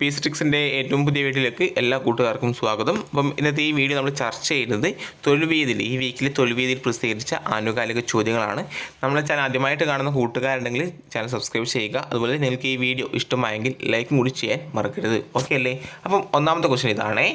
P ഏറ്റവും പുതിയ വീഡിയോയിലേക്ക് എല്ലാ കൂട്ടുകാർക്കും സ്വാഗതം. അപ്പം ഇന്നത്തെ ഈ വീഡിയോ നമ്മൾ ചർച്ച ചെയ്യുന്നത് തൊഴിൽവീതിയിൽ ഈ വീക്കിൽ തൊഴിൽവീതിയിൽ പ്രസിദ്ധീകരിച്ച ആനുകാലിക ചോദ്യങ്ങളാണ്. നമ്മളെ ചാനൽ ആദ്യമായിട്ട് കാണുന്ന കൂട്ടുകാരുണ്ടെങ്കിൽ ചാനൽ സബ്സ്ക്രൈബ് ചെയ്യുക. അതുപോലെ നിങ്ങൾക്ക് ഈ വീഡിയോ ഇഷ്ടമായെങ്കിൽ ലൈക്കും കൂടി ചെയ്യാൻ മറക്കരുത്. ഓക്കെ അല്ലേ? അപ്പം ഒന്നാമത്തെ ക്വസ്റ്റ്യൻ ഇതാണേ.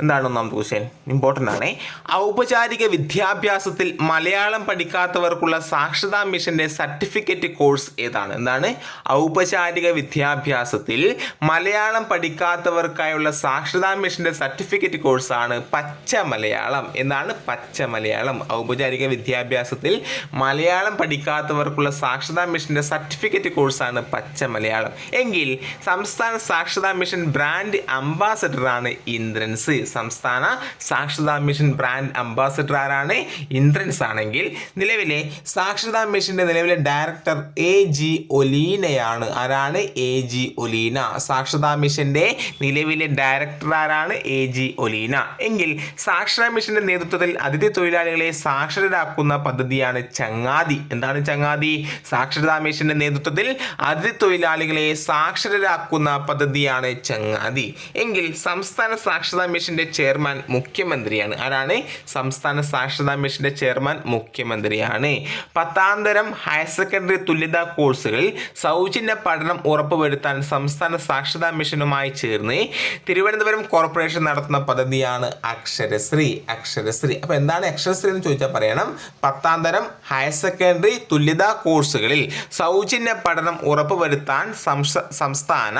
എന്താണ് ഒന്നാമത്തെ ക്വസ്റ്റ്യൻ ഇമ്പോർട്ടന്റ് ആണേ. ഔപചാരിക വിദ്യാഭ്യാസത്തിൽ മലയാളം പഠിക്കാത്തവർക്കുള്ള സാക്ഷരതാ മിഷന്റെ സർട്ടിഫിക്കറ്റ് കോഴ്സ് ഏതാണ്? എന്താണ്? ഔപചാരിക വിദ്യാഭ്യാസത്തിൽ മലയാളം പഠിക്കാത്തവർക്കായുള്ള സാക്ഷരതാ മിഷന്റെ സർട്ടിഫിക്കറ്റ് കോഴ്സാണ് പച്ച മലയാളം. എന്താണ് പച്ച മലയാളം? ഔപചാരിക വിദ്യാഭ്യാസത്തിൽ മലയാളം പഠിക്കാത്തവർക്കുള്ള സാക്ഷരതാ മിഷന്റെ സർട്ടിഫിക്കറ്റ് കോഴ്സാണ് പച്ച മലയാളം. എങ്കിൽ സംസ്ഥാന സാക്ഷരതാ മിഷൻ ബ്രാൻഡ് അംബാസഡറാണ് ഇന്ദ്രൻസ്. സംസ്ഥാന സാക്ഷരതാ മിഷൻ ബ്രാൻഡ് അംബാസഡർ ആരാണ് ഇന്ദ്രൻസ് ആണെങ്കിൽ നിലവിലെ സാക്ഷരതാ മിഷന്റെ നിലവിലെ ഡയറക്ടർ എ ജി ഒലീനയാണ്. ആരാണ്? A G Oleena. സാക്ഷരതാ മിഷന്റെ നിലവിലെ ഡയറക്ടർ ആരാണ്? A G Oleena. എങ്കിൽ സാക്ഷരതാ മിഷന്റെ നേതൃത്വത്തിൽ അതിഥി തൊഴിലാളികളെ സാക്ഷരരാക്കുന്ന പദ്ധതിയാണ് ചങ്ങാതി. എന്താണ് ചങ്ങാതി? സാക്ഷരതാ മിഷന്റെ നേതൃത്വത്തിൽ അതിഥി തൊഴിലാളികളെ സാക്ഷരരാക്കുന്ന പദ്ധതിയാണ് ചങ്ങാതി. എങ്കിൽ സംസ്ഥാന സാക്ഷരതാ മിഷന്റെ ചെയർമാൻ മുഖ്യമന്ത്രിയാണ്. ആരാണ്? സംസ്ഥാന സാക്ഷരതാ മിഷന്റെ ചെയർമാൻ മുഖ്യമന്ത്രിയാണ്. പത്താം തരം ഹയർ സെക്കൻഡറി തുല്യതാ കോഴ്സുകളിൽ സൗജന്യ പഠനം ഉറപ്പുവരുത്താൻ സംസ്ഥാന സാക്ഷരതാ മിഷനുമായി ചേർന്ന് തിരുവനന്തപുരം കോർപ്പറേഷൻ നടത്തുന്ന പദ്ധതിയാണ് അക്ഷരശ്രീ. അക്ഷരശ്രീ. അപ്പോൾ എന്താണ് അക്ഷരശ്രീ എന്ന് ചോദിച്ചാൽ പറയണം. പത്താം തരം ഹയർ സെക്കൻഡറി തുല്യതാ കോഴ്സുകളിൽ സൗജന്യ പഠനം ഉറപ്പുവരുത്താൻ സംസ്ഥാന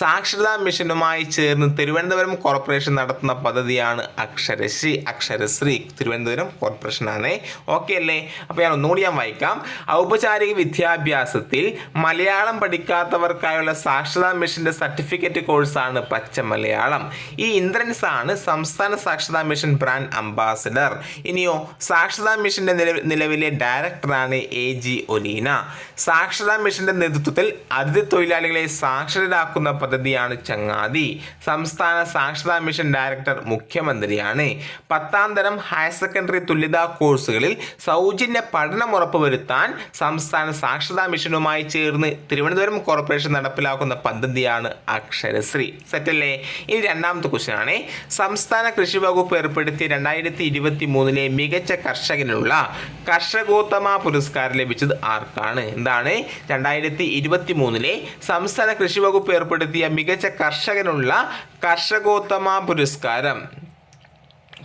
സാക്ഷരതാ മിഷനുമായി ചേർന്ന് തിരുവനന്തപുരം കോർപ്പറേഷൻ നടത്തുന്ന പദ്ധതിയാണ് അക്ഷരശ്രീ അക്ഷരശ്രീ തിരുവനന്തപുരം കോർപ്പറേഷനാണ് ഓക്കെ അല്ലേ? അപ്പോൾ ഞാൻ ഒന്നുകൂടി ഞാൻ വായിക്കാം. ഔപചാരിക വിദ്യാഭ്യാസത്തിൽ മലയാളം പഠിക്കാത്തവർക്കായുള്ള സാക്ഷരതാ മിഷന്റെ സർട്ടിഫിക്കറ്റ് കോഴ്സാണ് പച്ച മലയാളം ഈ ഇന്ദ്രൻസ് ആണ് സംസ്ഥാന സാക്ഷരതാ മിഷൻ ബ്രാൻഡ് അംബാസഡർ ഇനിയോ സാക്ഷരതാ നിലവി- നിലവിലെ ഡയറക്ടറാണ് എ ജി ഒലീന. സാക്ഷരതാ മിഷന്റെ നേതൃത്വത്തിൽ അതിഥി തൊഴിലാളികളെ സാക്ഷരരാക്കുന്ന പദ്ധതിയാണ് ചങ്ങാതി. സംസ്ഥാന സാക്ഷരതാ മിഷൻ ഡയറക്ടർ മുഖ്യമന്ത്രിയാണ്. പത്താം തരം ഹയർ സെക്കൻഡറി തുല്യതാ കോഴ്സുകളിൽ സൗജന്യ പഠനം ഉറപ്പുവരുത്താൻ സംസ്ഥാന സാക്ഷരതാ മിഷനുമായി ചേർന്ന് തിരുവനന്തപുരം കോർപ്പറേഷൻ നടപ്പിലാക്കുന്ന പദ്ധതിയാണ് അക്ഷരശ്രീ. സെറ്റല്ലേ? ഇനി രണ്ടാമത്തെ ക്വസ്റ്റ്യൻ ആണ് സംസ്ഥാന കൃഷി വകുപ്പ് ഏർപ്പെടുത്തിയ രണ്ടായിരത്തി ഇരുപത്തി മൂന്നിലെ മികച്ച കർഷകനുള്ള കർഷകോത്തമ പുരസ്കാരം ലഭിച്ചത് ആർക്കാണ്? എന്താണ്? രണ്ടായിരത്തി ഇരുപത്തി മൂന്നിലെ സംസ്ഥാന കൃഷി വകുപ്പ് ഏർപ്പെടുത്തിയ മികച്ച കർഷകനുള്ള കർഷകോത്തമ പുരസ്കാരം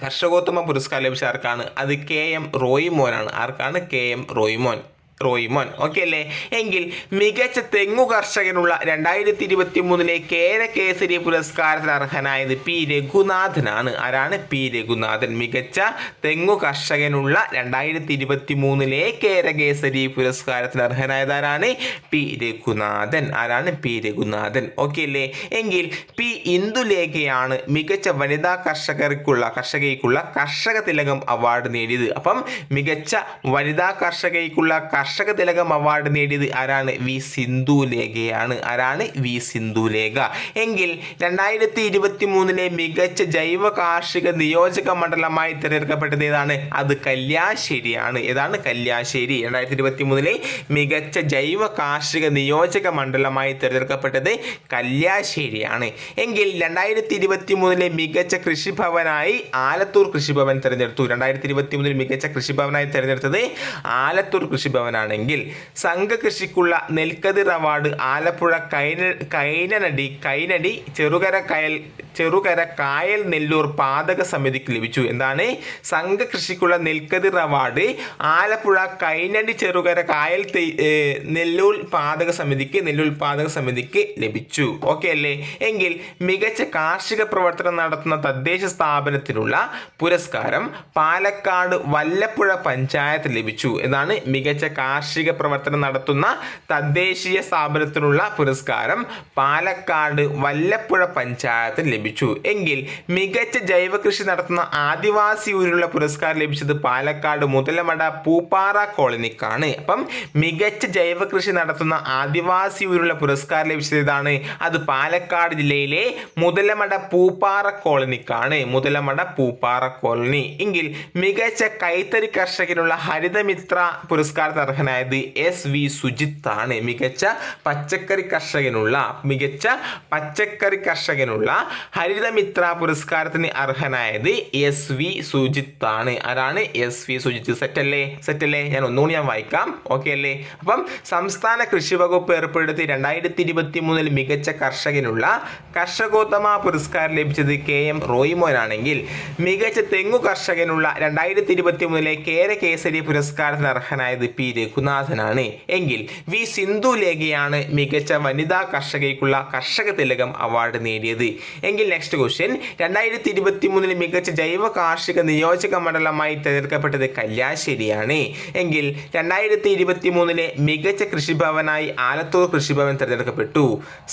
കർഷകോത്തമ പുരസ്കാരം ലഭിച്ച ആർക്കാണ്? അത് കെ എം റോയിമോനാണ്. ആർക്കാണ് K M Roymon? Roymon. Okay അല്ലേ? എങ്കിൽ മികച്ച തെങ്ങു കർഷകനുള്ള രണ്ടായിരത്തി ഇരുപത്തി മൂന്നിലെ കേര കേസരി പുരസ്കാരത്തിന് അർഹനായത് പി. രഘുനാഥനാണ്. ആരാണ്? പി. രഘുനാഥൻ. മികച്ച തെങ്ങു കർഷകനുള്ള രണ്ടായിരത്തി ഇരുപത്തി മൂന്നിലെ കേര കേസരി പുരസ്കാരത്തിന് അർഹനായത് ആരാണ്? പി. രഘുനാഥൻ. ആരാണ്? പി. രഘുനാഥൻ. ഓക്കെ അല്ലേ? എങ്കിൽ പി. ഇന്ദുലേഖയാണ് മികച്ച വനിതാ കർഷകർക്കുള്ള കർഷകയ്ക്കുള്ള കർഷക തിലകം അവാർഡ് നേടിയത്. അപ്പം മികച്ച വനിതാ കർഷകയ്ക്കുള്ള കർഷക തിലകം അവാർഡ് നേടിയത് ആരാണ്? വി. സിന്ധു ലേഖയാണ് ആരാണ്? വി. സിന്ധു ലേഖ എങ്കിൽ രണ്ടായിരത്തി ഇരുപത്തി മൂന്നിലെ മികച്ച ജൈവ കാർഷിക നിയോജക മണ്ഡലമായി തിരഞ്ഞെടുക്കപ്പെട്ടത് ഏതാണ്? അത് കല്യാശ്ശേരിയാണ്. ഏതാണ് കല്യാശ്ശേരി? രണ്ടായിരത്തി ഇരുപത്തി മൂന്നിലെ മികച്ച ജൈവ കാർഷിക നിയോജക മണ്ഡലമായി തിരഞ്ഞെടുക്കപ്പെട്ടത് കല്യാശ്ശേരിയാണ്. എങ്കിൽ രണ്ടായിരത്തി ഇരുപത്തി മൂന്നിലെ മികച്ച കൃഷിഭവനായി ആലത്തൂർ കൃഷിഭവൻ തിരഞ്ഞെടുത്തു. രണ്ടായിരത്തി ഇരുപത്തി മൂന്നിൽ മികച്ച കൃഷിഭവനായി തിരഞ്ഞെടുത്തത് ആലത്തൂർ കൃഷിഭവനാണെങ്കിൽ സംഘകൃഷിക്കുള്ള നെൽക്കതിർ അവാർഡ് ആലപ്പുഴ കൈന കൈനനടി കൈനടി ചെറുകര കയൽ ചെറുകര കായൽ നെല്ലൂർ പാതക സമിതിക്ക് ലഭിച്ചു. എന്താണ്? സംഘകൃഷിക്കുള്ള നെൽക്കതിർ അവാർഡ് ആലപ്പുഴ കൈനടി ചെറുകര കായൽ നെല്ലൂർ പാതക സമിതിക്ക് നെല്ലൂർ പാതക സമിതിക്ക് ലഭിച്ചു. ഓക്കെ അല്ലേ? എങ്കിൽ മികച്ച കാർഷിക പ്രവർത്തനം നടത്തുന്ന തദ്ദേശ സ്ഥാപനത്തിനുള്ള പുരസ്കാരം പാലക്കാട് വല്ലപ്പുഴ പഞ്ചായത്ത് ലഭിച്ചു. എന്നാണ് മികച്ച കാർഷിക പ്രവർത്തനം നടത്തുന്ന തദ്ദേശീയ സ്ഥാപനത്തിനുള്ള പുരസ്കാരം പാലക്കാട് വല്ലപ്പുഴ പഞ്ചായത്ത് ലഭിച്ചു. ലഭിച്ചു. എങ്കിൽ മികച്ച ജൈവ കൃഷി നടത്തുന്ന ആദിവാസി ഊരിലുള്ള പുരസ്കാരം ലഭിച്ചത് പാലക്കാട് മുതലമട പൂപ്പാറ കോളനിക്കാണ്. അപ്പം മികച്ച ജൈവ കൃഷി നടത്തുന്ന ആദിവാസി ഊരിലുള്ള പുരസ്കാരം ലഭിച്ചത് ഇതാണ് അത് പാലക്കാട് ജില്ലയിലെ മുതലമട പൂപ്പാറ കോളനിക്കാണ്. മുതലമട പൂപ്പാറ കോളനി. എങ്കിൽ മികച്ച കൈത്തറി കർഷകനുള്ള ഹരിതമിത്ര പുരസ്കാരത്തിന് അർഹനായത് എസ് വി സുജിത്ത് ആണ് മികച്ച പച്ചക്കറി കർഷകനുള്ള മികച്ച പച്ചക്കറി കർഷകനുള്ള ഹരിതമിത്ര പുരസ്കാരത്തിന് അർഹനായത് എസ് വി സുജിത്ത് ആണ്. ആരാണ് എസ് വി സുജിത്ത് സെറ്റല്ലേ സെറ്റല്ലേ ഞാൻ ഒന്നുകൂടി ഞാൻ വായിക്കാം. ഓക്കെ അല്ലേ? അപ്പം സംസ്ഥാന കൃഷി വകുപ്പ് ഏർപ്പെടുത്തി രണ്ടായിരത്തി ഇരുപത്തി മൂന്നിൽ മികച്ച കർഷകനുള്ള കർഷകോത്തമ പുരസ്കാരം ലഭിച്ചത് കെ എം റോയിമോനാണെങ്കിൽ മികച്ച തെങ്ങു കർഷകനുള്ള രണ്ടായിരത്തി ഇരുപത്തി മൂന്നിലെ കേര കേസരി പുരസ്കാരത്തിന് അർഹനായത് പി രഘുനാഥനാണ്. എങ്കിൽ വി സിന്ധു ലേഖയാണ് മികച്ച വനിതാ കർഷകയ്ക്കുള്ള കർഷക തിലകം അവാർഡ് നേടിയത്. എങ്കിൽ നെക്സ്റ്റ് ക്വസ്റ്റ്യൻ രണ്ടായിരത്തി ഇരുപത്തി മൂന്നിൽ മികച്ച ജൈവ കാർഷിക നിയോജക മണ്ഡലമായി തിരഞ്ഞെടുക്കപ്പെട്ടത് കല്യാശ്ശേരിയാണ്. എങ്കിൽ രണ്ടായിരത്തി ഇരുപത്തി മൂന്നിലെ മികച്ച കൃഷിഭവനായി ആലത്തൂർ കൃഷിഭവൻ തിരഞ്ഞെടുക്കപ്പെട്ടു.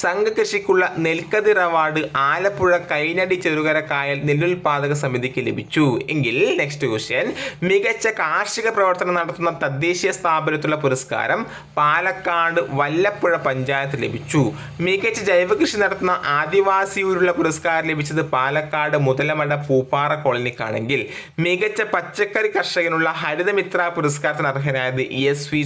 സംഘകൃഷിക്കുള്ള നെൽക്കതിർ അവാർഡ് ആലപ്പുഴ കൈനടി ചെറുകര കായൽ നെല്ലുൽപാദക സമിതിക്ക് ലഭിച്ചു. എങ്കിൽ നെക്സ്റ്റ് ക്വസ്റ്റ്യൻ മികച്ച കാർഷിക പ്രവർത്തനം നടത്തുന്ന തദ്ദേശീയ സ്ഥാപനത്തിലുള്ള പുരസ്കാരം പാലക്കാട് വല്ലപ്പുഴ പഞ്ചായത്ത് ലഭിച്ചു. മികച്ച ജൈവകൃഷി നടത്തുന്ന ആദിവാസി ഊരുള്ള പുരസ്കാരം ലഭിച്ചത് പാലക്കാട് മുതലമട പൂപ്പാറ കോളനിക്കാണെങ്കിൽ മികച്ച പച്ചക്കറി കർഷകനുള്ള ഹരിതമിത്ര പുരസ്കാരത്തിന് അർഹനായത് എസ് വി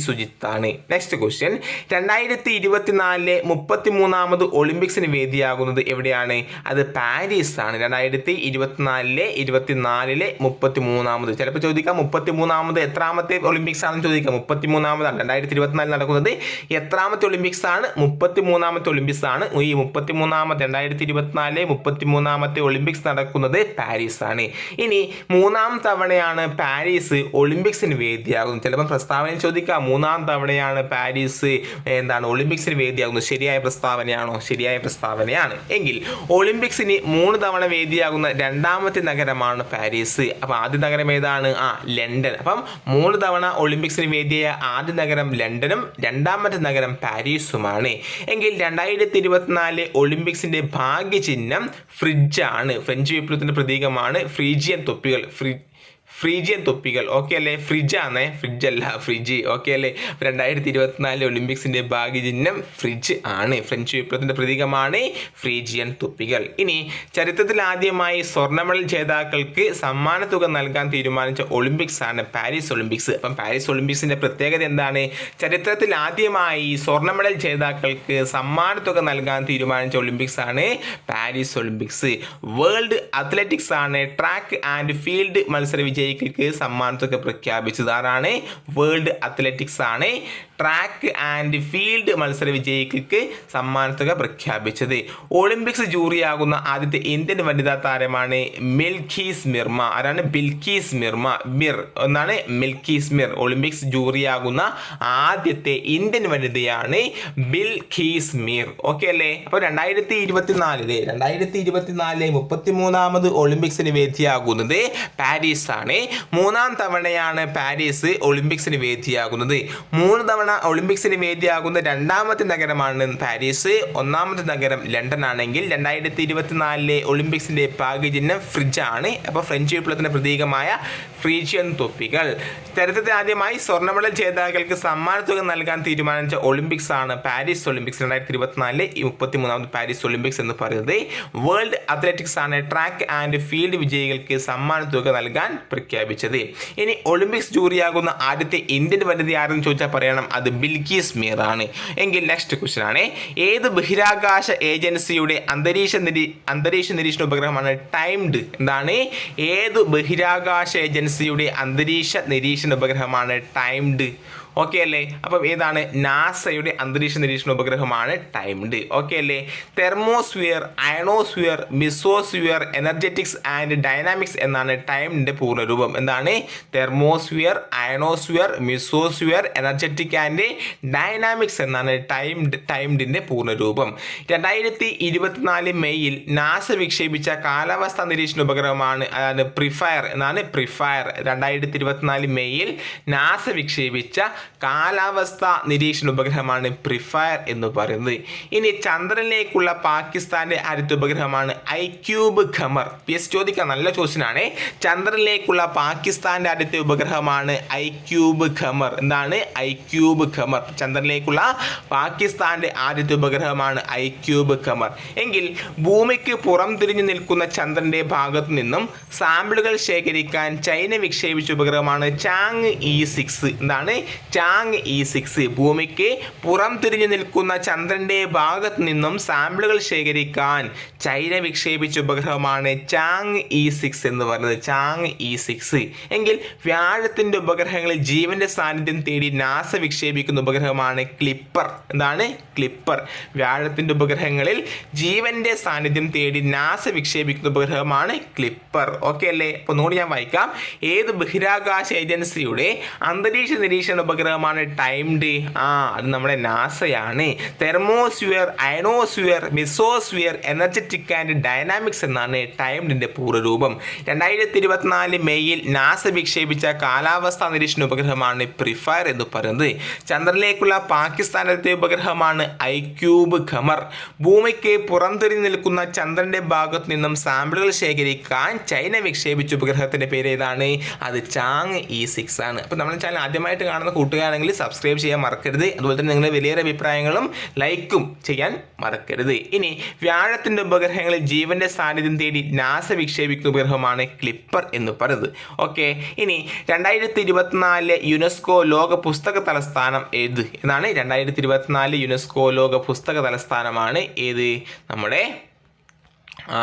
ആണ് നെക്സ്റ്റ് ക്വസ്റ്റ്യൻ രണ്ടായിരത്തി ഇരുപത്തിനാലിലെ മുപ്പത്തി മൂന്നാമത് ഒളിമ്പിക്സിന് വേദിയാകുന്നത് എവിടെയാണ്? അത് പാരീസ് ആണ് രണ്ടായിരത്തി ഇരുപത്തിനാലിലെ ഇരുപത്തിനാലിലെ മുപ്പത്തി മൂന്നാമത് ചിലപ്പോൾ ചോദിക്കാം മുപ്പത്തി മൂന്നാമത് എത്രാമത്തെ ഒളിമ്പിക്സ് ആണെന്ന് ചോദിക്കാം. മുപ്പത്തി മൂന്നാമതാണ് രണ്ടായിരത്തി ഇരുപത്തിനാലിൽ നടക്കുന്നത് എത്രാമത്തെ ഒളിമ്പിക്സ് ആണ് മുപ്പത്തി മൂന്നാമത്തെ ഒളിമ്പിക്സ് ആണ് ഈ മുപ്പത്തി മൂന്നാമത്തെ രണ്ടായിരത്തി ഇരുപത്തിനാലിലെ മുപ്പത്തി മൂന്നാമത്തെ ഒളിമ്പിക്സ് നടക്കുന്നത് പാരീസാണ്. ഇനി മൂന്നാം തവണയാണ് പാരീസ് ഒളിമ്പിക്സിന് വേദിയാകുന്നത്. ചിലപ്പോൾ പ്രസ്താവന ചോദിക്കാം മൂന്നാം തവണയാണ് പാരീസ് എന്താണ് ഒളിമ്പിക്സിന് വേദിയാകുന്നത്? ശരിയായ പ്രസ്താവനയാണോ? ശരിയായ പ്രസ്താവനയാണ്. എങ്കിൽ ഒളിമ്പിക്സിന് മൂന്ന് തവണ വേദിയാകുന്ന രണ്ടാമത്തെ നഗരമാണ് പാരീസ്. അപ്പോൾ ആദ്യ നഗരം ഏതാണ്? ആ ലണ്ടൻ. അപ്പം മൂന്ന് തവണ ഒളിമ്പിക്സിന് വേദിയായ ആദ്യ നഗരം ലണ്ടനും രണ്ടാമത്തെ നഗരം പാരീസുമാണ്. എങ്കിൽ രണ്ടായിരത്തി ഇരുപത്തിനാല് ഒളിമ്പിക്സിന്റെ ഭാഗ്യചിഹ്നം ഫ്രിഡ്ജാണ്. ഫ്രഞ്ച് വിപ്ലവത്തിന്റെ പ്രതീകമാണ് ഫ്രീജിയൻ തൊപ്പികൾ. ഫ്രി ഫ്രീജിയൻ തൊപ്പികൾ. ഓക്കെ അല്ലേ? ഫ്രിഡ്ജാണ് ഫ്രിഡ്ജ് അല്ല ഫ്രിഡ്ജ്. ഓക്കെ അല്ലേ? രണ്ടായിരത്തി ഇരുപത്തിനാല് ഒളിമ്പിക്സിന്റെ ഭാഗ്യചിഹ്നം ഫ്രിഡ്ജ് ആണ്. ഫ്രഞ്ച് വിപ്ലവത്തിന്റെ പ്രതീകമാണ് ഫ്രീജിയൻ തൊപ്പികൾ. ഇനി ചരിത്രത്തിൽ ആദ്യമായി സ്വർണ മെഡൽ ജേതാക്കൾക്ക് സമ്മാനത്തുക നൽകാൻ തീരുമാനിച്ച ഒളിമ്പിക്സ് ആണ് പാരീസ് ഒളിമ്പിക്സ്. അപ്പം പാരീസ് ഒളിമ്പിക്സിന്റെ പ്രത്യേകത എന്താണ്? ചരിത്രത്തിൽ ആദ്യമായി സ്വർണ മെഡൽ ജേതാക്കൾക്ക് സമ്മാനത്തുക നൽകാൻ തീരുമാനിച്ച ഒളിമ്പിക്സ് ആണ് പാരീസ് ഒളിമ്പിക്സ്. വേൾഡ് അത്ലറ്റിക്സ് ആണ് ട്രാക്ക് ആൻഡ് ഫീൽഡ് മത്സര വിജയികൾക്ക് സമ്മാനത്തൊക്കെ പ്രഖ്യാപിച്ചത് ആരാണ്? വേൾഡ് അത്ലറ്റിക്സ് ആണ്. ട്രാക്ക് ആൻഡ് ഫീൽഡ് മത്സര വിജയികൾക്ക് സമ്മാനത്തുക പ്രഖ്യാപിച്ചത്. ഒളിമ്പിക്സ് ജൂറിയാകുന്ന ആദ്യത്തെ ഇന്ത്യൻ വനിതാ താരമാണ് മിൽഖീസ് മിർമ. ആരാണ്? ബിൽക്കീസ് മിർമ. മിർ എന്നാണ് മിൽക്കീസ് മിർ. ഒളിമ്പിക്സ് ജൂറിയാകുന്ന ആദ്യത്തെ ഇന്ത്യൻ വനിതയാണ് ബിൽഖീസ് മിർ. ഓക്കെ അല്ലേ? അപ്പോൾ രണ്ടായിരത്തി ഇരുപത്തിനാലിലെ രണ്ടായിരത്തി ഇരുപത്തിനാലിലെ മുപ്പത്തി മൂന്നാമത് ഒളിമ്പിക്സിന് വേദിയാകുന്നത് പാരീസ് ആണ് മൂന്നാം തവണയാണ് പാരീസ് ഒളിമ്പിക്സിന് വേദിയാകുന്നത്. മൂന്ന് തവണ ഒളിമ്പിക്സിന് വേദിയാകുന്ന രണ്ടാമത്തെ നഗരമാണ് പാരീസ്. ഒന്നാമത്തെ നഗരം ലണ്ടൻ ആണെങ്കിൽ രണ്ടായിരത്തി ഇരുപത്തിനാലിലെ ഒളിമ്പിക്സിന്റെ പാകചിഹ്നം ആണ്. അപ്പോൾ ഫ്രഞ്ച് വിപ്ലവത്തിന്റെ പ്രതീകമായ ഫ്രീജിയൻ തൊപ്പികൾ. ചരിത്രത്തിൽ ആദ്യമായി സ്വർണ മെഡൽ ജേതാക്കൾക്ക് സമ്മാനത്തുക നൽകാൻ തീരുമാനിച്ച ഒളിമ്പിക്സ് ആണ് പാരീസ് ഒളിമ്പിക്സ്. രണ്ടായിരത്തി ഇരുപത്തിനാലിലെ ഈ മുപ്പത്തി മൂന്നാമത് പാരീസ് ഒളിമ്പിക്സ് എന്ന് പറയുന്നത് വേൾഡ് അത്ലറ്റിക്സ് ആണ്. ട്രാക്ക് ആൻഡ് ഫീൽഡ് വിജയികൾക്ക് സമ്മാനത്തുക നൽകാൻ പ്രഖ്യാപിച്ചത്. ഇനി ഒളിമ്പിക്സ് ജൂറിയാകുന്ന ആദ്യത്തെ ഇന്ത്യൻ വനിത ആരെന്ന് ചോദിച്ചാൽ പറയണം. അത് ബിൽഗീസ് മീർ ആണ് എങ്കിൽ നെക്സ്റ്റ് ക്വസ്റ്റ്യൻ ആണ്. ഏത് ബഹിരാകാശ ഏജൻസിയുടെ അന്തരീക്ഷ നിരീ അന്തരീക്ഷ നിരീക്ഷണ ഉപഗ്രഹമാണ് ടൈംഡ്? എന്താണ്? ഏത് ബഹിരാകാശ ഏജൻസിയുടെ അന്തരീക്ഷ നിരീക്ഷണ ഉപഗ്രഹമാണ് ടൈംഡ്? ഓക്കെ അല്ലേ? അപ്പം ഏതാണ്? നാസയുടെ അന്തരീക്ഷ നിരീക്ഷണ ഉപഗ്രഹമാണ് ടൈംഡ് ഓക്കെ അല്ലേ? Thermosphere ionosphere mesosphere energetics and dynamics എന്നാണ് ടൈമിന്റെ പൂർണരൂപം. എന്താണ്? Thermosphere ionosphere mesosphere energetic and dynamics എന്നാണ് ടൈംഡ് ടൈംഡിന്റെ പൂർണരൂപം. രണ്ടായിരത്തി ഇരുപത്തിനാല് മെയ്യിൽ നാസ വിക്ഷേപിച്ച കാലാവസ്ഥാ നിരീക്ഷണ ഉപഗ്രഹമാണ് അതായത് പ്രിഫയർ എന്നാണ് പ്രിഫയർ രണ്ടായിരത്തി ഇരുപത്തിനാല് മെയ്യിൽ നാസ വിക്ഷേപിച്ച കാലാവസ്ഥ നിരീക്ഷണ ഉപഗ്രഹമാണ് പ്രിഫയർ എന്ന് പറയുന്നത്. ഇനി ചന്ദ്രനിലേക്കുള്ള പാകിസ്ഥാന്റെ അടുത്ത ഉപഗ്രഹമാണ് I cube Qamar P S ചോദിക്കാൻ നല്ല ചോദ്യനാണ് ചന്ദ്രനിലേക്കുള്ള പാകിസ്ഥാന്റെ അടുത്ത ഉപഗ്രഹമാണ് ഐ ക്യൂബ് ഖമർ എന്താണ്? ഐ ക്യൂബ് ഖമർ ചന്ദ്രനിലേക്കുള്ള പാകിസ്ഥാന്റെ ആദ്യത്തെ ഉപഗ്രഹമാണ് ഐ ക്യൂബ് ഖമർ എങ്കിൽ ഭൂമിക്ക് പുറം തിരിഞ്ഞു നിൽക്കുന്ന ചന്ദ്രന്റെ ഭാഗത്തു നിന്നും സാമ്പിളുകൾ ശേഖരിക്കാൻ ചൈന വിക്ഷേപിച്ച ഉപഗ്രഹമാണ് ചാങ് ഇ സിക്സ് എന്താണ്? ചാങ് ഇ സിക്സ് ഭൂമിക്ക് പുറം തിരിഞ്ഞു നിൽക്കുന്ന ചന്ദ്രന്റെ ഭാഗത്തു നിന്നും സാമ്പിളുകൾ ശേഖരിക്കാൻ ചൈന വിക്ഷേപിച്ച ഉപഗ്രഹമാണ് ചാങ് ഇ സിക്സ് എന്ന് പറയുന്നത്. ചാങ് ഇ സിക്സ് എങ്കിൽ വ്യാഴത്തിന്റെ ഉപഗ്രഹങ്ങളിൽ ജീവന്റെ സാന്നിധ്യം തേടി നാസ വിക്ഷേപിക്കുന്ന ഉപഗ്രഹമാണ് ക്ലിപ്പർ. എന്താണ്? ക്ലിപ്പർ. വ്യാഴത്തിന്റെ ഉപഗ്രഹങ്ങളിൽ ജീവന്റെ സാന്നിധ്യം തേടി നാസ വിക്ഷേപിക്കുന്ന ഉപഗ്രഹമാണ് ക്ലിപ്പർ. ഓക്കെ അല്ലേ? അപ്പോൾ ഒന്നുകൂടി ഞാൻ വായിക്കാം. ഏത് ബഹിരാകാശ ഏജൻസിയുടെ അന്തരീക്ഷ നിരീക്ഷണ ഉപഗ്രഹമാണ് ടൈം ഡി. ആ അത് നമ്മുടെ നാസയാണ്. Thermosphere ionosphere mesosphere energetic and dynamics എന്നാണ് ടൈംഡിന്റെ പൂർവരൂപം. രണ്ടായിരത്തി ഇരുപത്തിനാല് മെയ്യിൽ നാസ വിക്ഷേപിച്ച കാലാവസ്ഥാ നിരീക്ഷണ ഉപഗ്രഹമാണ് പ്രിഫയർ എന്ന് പറയുന്നത്. ചന്ദ്രനിലേക്കുള്ള പാകിസ്ഥാനത്തെ ഉപഗ്രഹമാണ് ഐ ക്യൂബ് ഖമർ. ഭൂമിക്ക് പുറംതിരി നിൽക്കുന്ന ചന്ദ്രന്റെ ഭാഗത്ത് നിന്നും സാമ്പിളുകൾ ശേഖരിക്കാൻ ചൈന വിക്ഷേപിച്ച ഉപഗ്രഹത്തിന്റെ പേര് ഏതാണ്? അത് ചാങ് ഇ സിക്സ് ആണ്. അപ്പോൾ നമ്മൾ ചാനൽ ആദ്യമായിട്ട് കാണുന്ന കൂട്ടുകാരാണെങ്കിൽ സബ്സ്ക്രൈബ് ചെയ്യാൻ മറക്കരുത്. അതുപോലെ തന്നെ നിങ്ങളുടെ വലിയൊരു അഭിപ്രായങ്ങളും ലൈക്കും ചെയ്യാൻ മറക്കരുത്. ഇനി വ്യാഴത്തിന്റെ ഉപഗ്രഹങ്ങളിൽ ജീവന്റെ സാന്നിധ്യം തേടി നാസ വിക്ഷേപിക്കുന്ന ഉപഗ്രഹമാണ് ക്ലിപ്പർ എന്ന് പറയുന്നത്. ഓക്കെ ഇനി രണ്ടായിരത്തി ഇരുപത്തിനാലിലെ യുനെസ്കോ ലോക പുസ്തക തലസ്ഥാനം ഏത്? എന്നാണ് രണ്ടായിരത്തി ഇരുപത്തിനാല് യുനെസ്കോ ലോക പുസ്തക തലസ്ഥാനമാണ് ഏത്? നമ്മുടെ ആ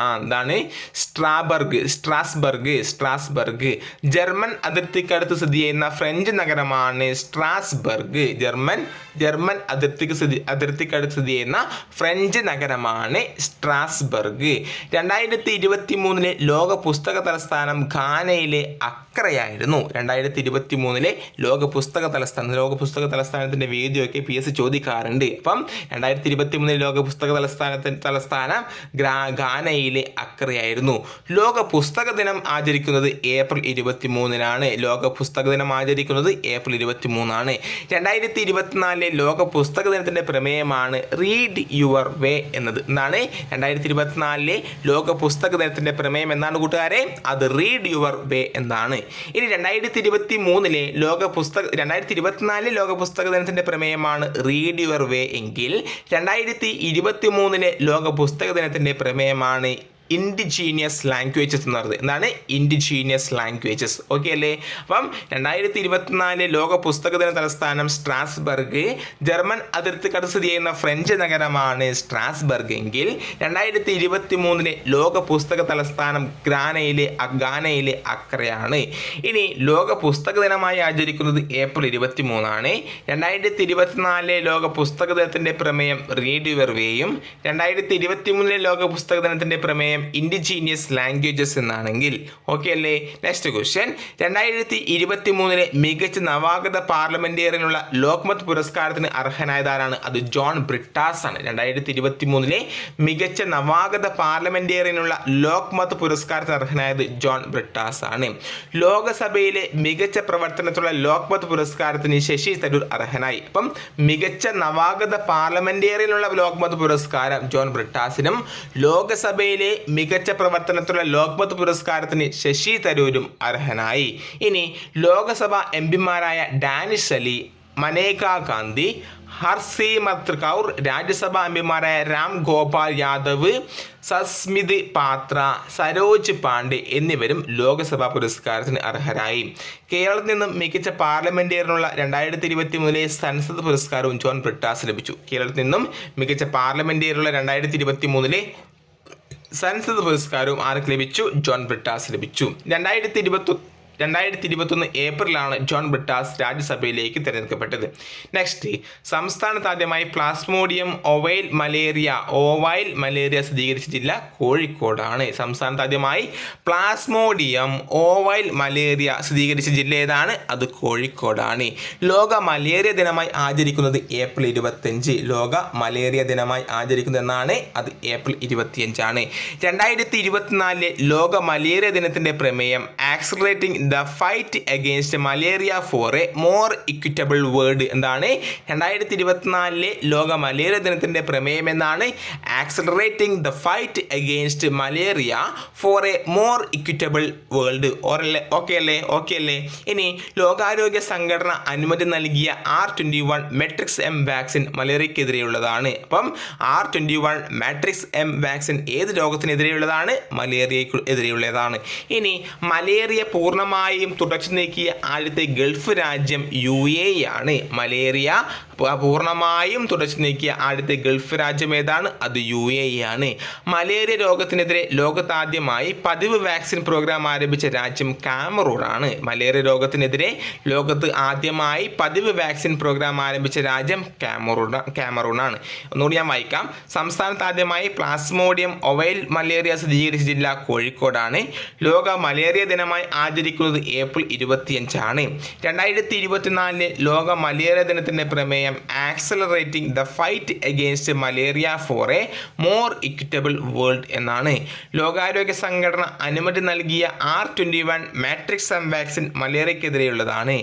ആ എന്താണ്? Strasbourg Strasbourg Strasbourg. ജർമ്മൻ അതിർത്തിക്കടുത്ത് സ്ഥിതി ചെയ്യുന്ന ഫ്രഞ്ച് നഗരമാണ് സ്ട്രാസ്ബർഗ്. ജർമ്മൻ ജർമ്മൻ അതിർത്തിക്ക് സ്ഥിതി അതിർത്തിക്കടുത്ത് സ്ഥിതി ചെയ്യുന്ന ഫ്രഞ്ച് നഗരമാണ് സ്ട്രാസ്ബർഗ്. രണ്ടായിരത്തി ഇരുപത്തി മൂന്നിലെ ലോക പുസ്തക തലസ്ഥാനം ഘാനയിലെ അക്രയായിരുന്നു. രണ്ടായിരത്തി ഇരുപത്തി മൂന്നിലെ ലോക പുസ്തക തലസ്ഥാനം ലോക പുസ്തക തലസ്ഥാനത്തിന്റെ വേദിയൊക്കെ പി എസ് ചോദിക്കാറുണ്ട്. അപ്പം രണ്ടായിരത്തി ഇരുപത്തി മൂന്നിലെ ലോക പുസ്തക തലസ്ഥാനത്തിന്റെ തലസ്ഥാനം ഗ്രാ ഗാനയിലെ അക്രയായിരുന്നു ലോക പുസ്തക ദിനം ആചരിക്കുന്നത് ഏപ്രിൽ ഇരുപത്തി മൂന്നിനാണ് ലോക പുസ്തക ദിനം ആചരിക്കുന്നത് ഏപ്രിൽ ഇരുപത്തി മൂന്നാണ് രണ്ടായിരത്തി ഇരുപത്തിനാലിലെ ലോക പുസ്തക ദിനത്തിന്റെ പ്രമേയമാണ് റീഡ് യുവർ വേ എന്നത്. എന്നാണ് രണ്ടായിരത്തി ഇരുപത്തിനാലിലെ ലോക പുസ്തക ദിനത്തിന്റെ പ്രമേയം എന്നാണ് കൂട്ടുകാരെ? അത് റീഡ് യുവർ വേ എന്നാണ്. ഇനി രണ്ടായിരത്തി ഇരുപത്തി മൂന്നിലെ ലോക പുസ്തക രണ്ടായിരത്തി ഇരുപത്തിനാലിലെ ലോക പുസ്തക ദിനത്തിന്റെ പ്രമേയമാണ് റീഡ് യുവർ വേ എങ്കിൽ രണ്ടായിരത്തി ഇരുപത്തി മൂന്നിലെ ലോക പുസ്തക ദിനത്തിന്റെ പ്രമേയമാണ് ഇൻഡിജീനിയസ് ലാംഗ്വേജസ് എന്ന് പറയുന്നത്. എന്താണ്? ഇൻഡിജീനിയസ് ലാംഗ്വേജസ് ഓക്കെ അല്ലേ? അപ്പം രണ്ടായിരത്തി ഇരുപത്തിനാല് ലോക പുസ്തക ദിന തലസ്ഥാനം സ്ട്രാസ്ബർഗ്. ജർമ്മൻ അതിർത്തിക്കടുത്ത് സ്ഥിതി ചെയ്യുന്ന ഫ്രഞ്ച് നഗരമാണ് സ്ട്രാസ്ബർഗ് എങ്കിൽ രണ്ടായിരത്തി ഇരുപത്തി മൂന്നിലെ ലോക പുസ്തക തലസ്ഥാനം ഗ്രാനയിലെ അഗാനയിലെ അക്രയാണ്. ഇനി ലോക പുസ്തക ദിനമായി ആചരിക്കുന്നത് ഏപ്രിൽ ഇരുപത്തി മൂന്നാണ് രണ്ടായിരത്തി ഇരുപത്തിനാലിലെ ലോക പുസ്തക ദിനത്തിന്റെ പ്രമേയം റീഡ് യുവർ വേയും. രണ്ടായിരത്തി ഇരുപത്തി മൂന്നിലെ ലോക പുസ്തക ദിനത്തിന്റെ പ്രമേയം ഇൻഡിജീനിയസ് ലാംഗ്വേജസ് എന്നാണെങ്കിൽ ഓക്കെ അല്ലേ? നെക്സ്റ്റ് ക്വസ്റ്റ്യൻ രണ്ടായിരത്തി ഇരുപത്തി മൂന്നിലെ മികച്ച നവാഗത പാർലമെന്റേറിയനുള്ള ലോക്മത് പുരസ്കാരത്തിന് അർഹനായതാരാണ്? അത് ജോൺ ബ്രിട്ടാസ് ആണ്. രണ്ടായിരത്തി ഇരുപത്തി മൂന്നിലെ മികച്ച നവാഗത പാർലമെന്റേറിയനുള്ള ലോക്മത് പുരസ്കാരത്തിന് അർഹനായത് ജോൺ ബ്രിട്ടാസ് ആണ്. ലോകസഭയിലെ മികച്ച പ്രവർത്തനത്തിലുള്ള ലോക്മത് പുരസ്കാരത്തിന് ശശി തരൂർ അർഹനായി. അപ്പം മികച്ച നവാഗത പാർലമെന്റേറിയനുള്ള ലോക്മത് പുരസ്കാരം ജോൺ ബ്രിട്ടാസിനും ലോകസഭയിലെ മികച്ച പ്രവർത്തനത്തിലുള്ള ലോക്പത് പുരസ്കാരത്തിന് ശശി തരൂരും അർഹനായി. ഇനി ലോകസഭ എം പിമാരായ ഡാനിഷ് അലി മനേക ഗാന്ധി ഹർസിമത് കൗർ രാജ്യസഭാ എംപിമാരായ രാം ഗോപാൽ യാദവ് സസ്മിത് പാത്ര സരോജ് പാണ്ഡെ എന്നിവരും ലോകസഭാ പുരസ്കാരത്തിന് അർഹരായി. കേരളത്തിൽ നിന്നും മികച്ച പാർലമെന്റേറിയനുള്ള രണ്ടായിരത്തി ഇരുപത്തി മൂന്നിലെ സൻസദ് പുരസ്കാരവും ജോൺ ബ്രിട്ടാസ് ലഭിച്ചു. കേരളത്തിൽ നിന്നും മികച്ച പാർലമെന്റേറിയനുള്ള രണ്ടായിരത്തി ഇരുപത്തി മൂന്നിലെ സൻസദ് പുരസ്കാരവും ആർക്ക് ലഭിച്ചു? ജോൺ ബ്രിട്ടാസ് ലഭിച്ചു. രണ്ടായിരത്തി ഇരുപത്തി രണ്ടായിരത്തി ഇരുപത്തൊന്ന് ഏപ്രിലാണ് ജോൺ ബ്രിട്ടാസ് രാജ്യസഭയിലേക്ക് തിരഞ്ഞെടുക്കപ്പെട്ടത്. Next സംസ്ഥാനത്താദ്യമായി Plasmodium ovale malaria ovale malaria സ്ഥിരീകരിച്ച ജില്ല കോഴിക്കോടാണ്. സംസ്ഥാനത്താദ്യമായി പ്ലാസ്മോഡിയം ഓവൈൽ മലേറിയ സ്ഥിരീകരിച്ച ജില്ല ഏതാണ്? അത് കോഴിക്കോടാണ്. ലോക മലേറിയ ദിനമായി ആചരിക്കുന്നത് ഏപ്രിൽ ഇരുപത്തഞ്ച് ലോക മലേറിയ ദിനമായി ആചരിക്കുന്നത് എന്നാണ്? അത് ഏപ്രിൽ ഇരുപത്തിയഞ്ചാണ്. രണ്ടായിരത്തി ഇരുപത്തിനാലിലെ ലോക മലേറിയ ദിനത്തിന്റെ പ്രമേയം accelerating the fight against malaria for a more equitable world എന്താണ്? രണ്ടായിരത്തി ഇരുപത്തിനാലിലെ ലോക മലേറിയ ദിനത്തിന്റെ പ്രമേയം എന്നാണ്. Accelerating the fight against malaria for a more equitable world ഓറല്ലേ? Okay അല്ലേ ഓക്കെ അല്ലേ ഇനി ലോകാരോഗ്യ സംഘടന അനുമതി നൽകിയ R twenty one Matrix M vaccine മലേറിയക്കെതിരെയുള്ളതാണ് അപ്പം R twenty one Matrix M vaccine ഏത് രോഗത്തിനെതിരെയുള്ളതാണ്? മലേറിയക്ക് എതിരെയുള്ളതാണ്. ഇനി മലേറിയ പൂർണമായും തുടച്ചു നീക്കിയ ആദ്യത്തെ ഗൾഫ് രാജ്യം യു എ ആണ്. മലേറിയ പൂർണമായും തുടച്ചു നീക്കിയ ആദ്യത്തെ ഗൾഫ് രാജ്യം ഏതാണ്? അത് യു എ ആണ്. മലേറിയ രോഗത്തിനെതിരെ ലോകത്താദ്യമായി പതിവ് വാക്സിൻ പ്രോഗ്രാം ആരംഭിച്ച രാജ്യം കാമറൂൺ ആണ്. മലേറിയ രോഗത്തിനെതിരെ ലോകത്ത് ആദ്യമായി പതിവ് വാക്സിൻ പ്രോഗ്രാം ആരംഭിച്ച രാജ്യം കാമറൂൺ ആണ്. ഒന്നുകൂടി ഞാൻ വായിക്കാം. സംസ്ഥാനത്ത് ആദ്യമായി പ്ലാസ്മോഡിയം ഒവൈൽ മലേറിയ സ്ഥിരീകരിച്ച ജില്ല കോഴിക്കോടാണ്. ലോക മലേറിയ ദിനമായി ആചരിക്കുന്നത് ഏപ്രിൽ ഇരുപത്തിയഞ്ചാണ്. രണ്ടായിരത്തി ഇരുപത്തിനാലിന് ലോക മലേറിയ ദിനത്തിന്റെ പ്രമേയം accelerating the fight against malaria for a more equitable world എന്നാണ്. ലോകാരോഗ്യ സംഘടന അനുമതി നൽകിയ R twenty one Matrix M vaccine മലേറിയക്കെതിരെയുള്ളതാണ്.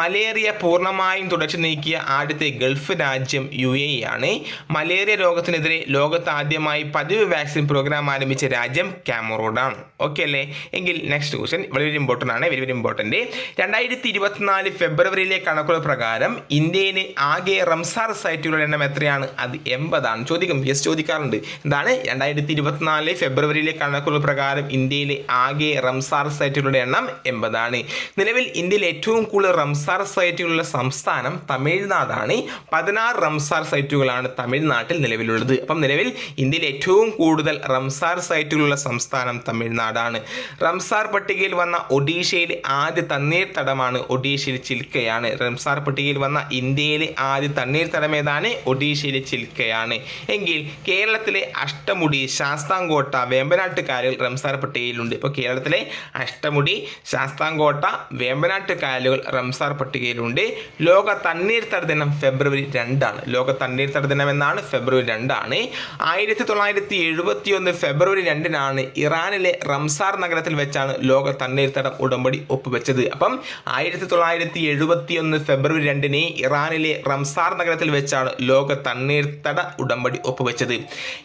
Malaria പൂർണമായും തുടച്ചു നീക്കിയ ആദ്യത്തെ ഗൾഫ് രാജ്യം യു എ ആണ്. മലേറിയ രോഗത്തിനെതിരെ ലോകത്ത് ആദ്യമായി പതിവ് വാക്സിൻ പ്രോഗ്രാം ആരംഭിച്ച രാജ്യം ക്യാമറോഡാണ് ഓക്കെ അല്ലേ? എങ്കിൽ നെക്സ്റ്റ് ക്വസ്റ്റ്യൻ വളരെ ഇമ്പോർട്ടന്റ് ആണ് വെരി വെരി ഇമ്പോർട്ടന്റ് രണ്ടായിരത്തി ഇരുപത്തിനാല് ഫെബ്രുവരിയിലെ കണക്കുകൾ പ്രകാരം ഇന്ത്യയിൽ ആകെ റംസാർ സൈറ്റുകളുടെ എണ്ണം എത്രയാണ്? അത് എൺപതാണ്. ചോദിക്കും യെസ് ചോദിക്കാറുണ്ട് എന്താണ്? രണ്ടായിരത്തി ഇരുപത്തിനാല് ഫെബ്രുവരിയിലെ കണക്കുകൾ പ്രകാരം ഇന്ത്യയിലെ ആകെ റംസാർ സൈറ്റുകളുടെ എണ്ണം എൺപതാണ്. നിലവിൽ ഇന്ത്യയിൽ ഏറ്റവും കൂടുതൽ റംസാർ സൈറ്റുകളുള്ള സംസ്ഥാനം തമിഴ്നാടാണ്. പതിനാറ് റംസാർ സൈറ്റുകളാണ് തമിഴ്നാട്ടിൽ നിലവിലുള്ളത്. അപ്പം നിലവിൽ ഇന്ത്യയിൽ ഏറ്റവും കൂടുതൽ റംസാർ സൈറ്റുകളുള്ള സംസ്ഥാനം തമിഴ്നാടാണ്. റംസാർ പട്ടികയിൽ വന്ന ഒഡീഷയിലെ ആദ്യ തണ്ണീർത്തടമാണ് ഒഡീഷയിൽ ചിൽക്കയാണ്. റംസാർ പട്ടികയിൽ വന്ന ഇന്ത്യയിലെ ആദ്യ തണ്ണീർത്തടം ഏതാണ് ഒഡീഷയിലെ ചിൽക്കയാണ്. എങ്കിൽ കേരളത്തിലെ അഷ്ടമുടി ശാസ്താംകോട്ട വേമ്പനാട്ട് കായലുകൾ റംസാർ പട്ടികയിലുണ്ട് ഇപ്പോൾ കേരളത്തിലെ അഷ്ടമുടി ശാസ്താംകോട്ട വേമ്പനാട്ട് കായലുകൾ റംസാർ പട്ടികയിലുണ്ട് ലോക തണ്ണീർത്തട ദിനം ഫെബ്രുവരി രണ്ടാണ്. ലോക തണ്ണീർത്തട ദിനം എന്നാണ് ഫെബ്രുവരി രണ്ടാണ്. ആയിരത്തി തൊള്ളായിരത്തി എഴുപത്തി ഒന്ന് ഫെബ്രുവരി രണ്ടിനാണ് ഇറാനിലെ റംസാർ നഗരത്തിൽ വെച്ചാണ് ലോക തണ്ണീർത്തടം ഉടമ്പടി ഒപ്പുവെച്ചത്. അപ്പം ആയിരത്തി തൊള്ളായിരത്തി എഴുപത്തി ഒന്ന് ഫെബ്രുവരി രണ്ടിന് ഇറാനിലെ റംസാർ നഗരത്തിൽ വെച്ചാണ് ലോക തണ്ണീർത്തട ഉടമ്പടി ഒപ്പുവെച്ചത്.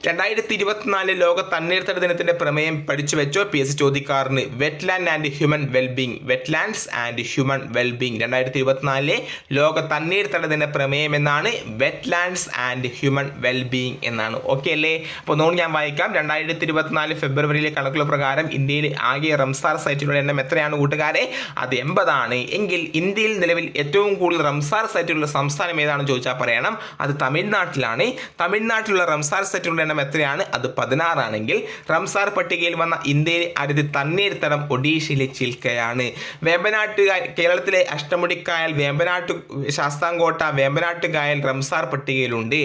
രണ്ടായിരത്തി ഇരുപത്തിനാല് ലോക തണ്ണീർത്തട ദിനത്തിന്റെ പ്രമേയം പഠിച്ചു വെച്ചോ P S ചോദിക്കാറിന്. Wetland and human wellbeing wetlands and human wellbeing രണ്ടായിരത്തി ഇരുപത്തിനാലിലെ ലോക തണ്ണീർത്തട ദിന പ്രമേയം എന്നാണ് വെറ്റ്ലാൻഡ്സ് ആൻഡ് ഹ്യൂമൻ വെൽബീങ് എന്നാണ്. ഓക്കെ അല്ലേ? അപ്പോൾ നോൺ ഞാൻ വായിക്കാം. രണ്ടായിരത്തി ഇരുപത്തിനാല് ഫെബ്രുവരിയിലെ കണക്കുകൾ പ്രകാരം ഇന്ത്യയിൽ ആകെ റംസാർ സൈറ്റുകളുടെ എണ്ണം എത്രയാണ് കൂട്ടുകാരെ? അത് എൺപതാണ്. എങ്കിൽ ഇന്ത്യയിൽ നിലവിൽ ഏറ്റവും കൂടുതൽ റംസാർ സൈറ്റുകളുടെ സംസ്ഥാനം ഏതാണെന്ന് ചോദിച്ചാൽ പറയണം. അത് തമിഴ്നാട്ടിലാണ്. തമിഴ്നാട്ടിലുള്ള റംസാർ സൈറ്റുകളുടെ എണ്ണം എത്രയാണ്? അത് പതിനാറാണെങ്കിൽ റംസാർ പട്ടികയിൽ വന്ന ഇന്ത്യയിലെ ആദ്യത്തെ തണ്ണീർത്തടം ഒഡീഷയിലെ ചിൽക്കയാണ്. വേമ്പനാട്ട് കായൽ കേരളത്തിലെ അഷ്ടമുടിക്കായൽ വേമ്പനാട്ടു ശാസ്താംകോട്ട വേമ്പനാട്ടുകായൽ റംസാർ പട്ടികയിലുണ്ട്.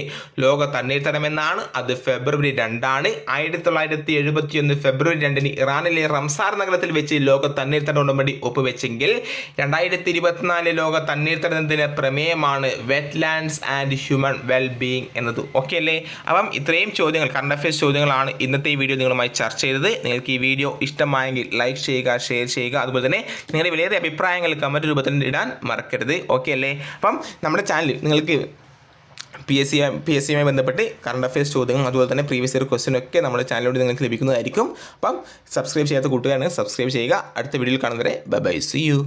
ലോക തണ്ണീർത്തടം എന്നാണ്. അത് ഫെബ്രുവരി രണ്ടാണ്. ആയിരത്തി തൊള്ളായിരത്തി എഴുപത്തി ഒന്ന് ഫെബ്രുവരി രണ്ടിന് ഇറാനിലെ റംസാർ നഗരത്തിൽ വെച്ച് ലോക തണ്ണീർത്തട ഉടമ്പടി ഒപ്പുവെച്ചെങ്കിൽ രണ്ടായിരത്തി ഇരുപത്തിനാല് ലോക തണ്ണീർത്തട പ്രമേയമാണ്. പ്രമേയമാണ് വെറ്റ്ലാൻഡ്സ് ആൻഡ് ഹ്യൂമൻ വെൽബീയിങ് എന്നത്. ഓക്കെ അല്ലേ? അപ്പം ഇത്രയും ചോദ്യങ്ങൾ കറണ്ട് അഫയേഴ്സ് ചോദ്യങ്ങളാണ് ഇന്നത്തെ ഈ വീഡിയോ നിങ്ങളുമായി ചർച്ച ചെയ്തത്. നിങ്ങൾക്ക് ഈ വീഡിയോ ഇഷ്ടമായെങ്കിൽ ലൈക്ക് ചെയ്യുക ഷെയർ ചെയ്യുക. അതുപോലെ തന്നെ നിങ്ങളുടെ വിലയേറിയ അഭിപ്രായങ്ങൾ കമന്റ് രൂപത്തിൽ ഇടാൻ മറക്കരുത്. ഓക്കെ അല്ലേ? അപ്പം നമ്മുടെ ചാനൽ നിങ്ങൾക്ക് P S C P S സിയുമായി ബന്ധപ്പെട്ട് കറണ്ട് അഫയേഴ്സ് ചോദ്യങ്ങളും അതുപോലെ തന്നെ പ്രീവിയസ് ഇയർ ക്വസ്റ്റ്യൻ ഒക്കെ നമ്മുടെ ചാനലിലൂടെ നിങ്ങൾക്ക് ലഭിക്കുന്നതായിരിക്കും. അപ്പം സബ്സ്ക്രൈബ് ചെയ്യാത്ത കൂട്ടുകാരാണെങ്കിൽ സബ്സ്ക്രൈബ് ചെയ്യുക. അടുത്ത വീഡിയോയിൽ കാണുന്നവരെ ബൈ ബൈ സി യു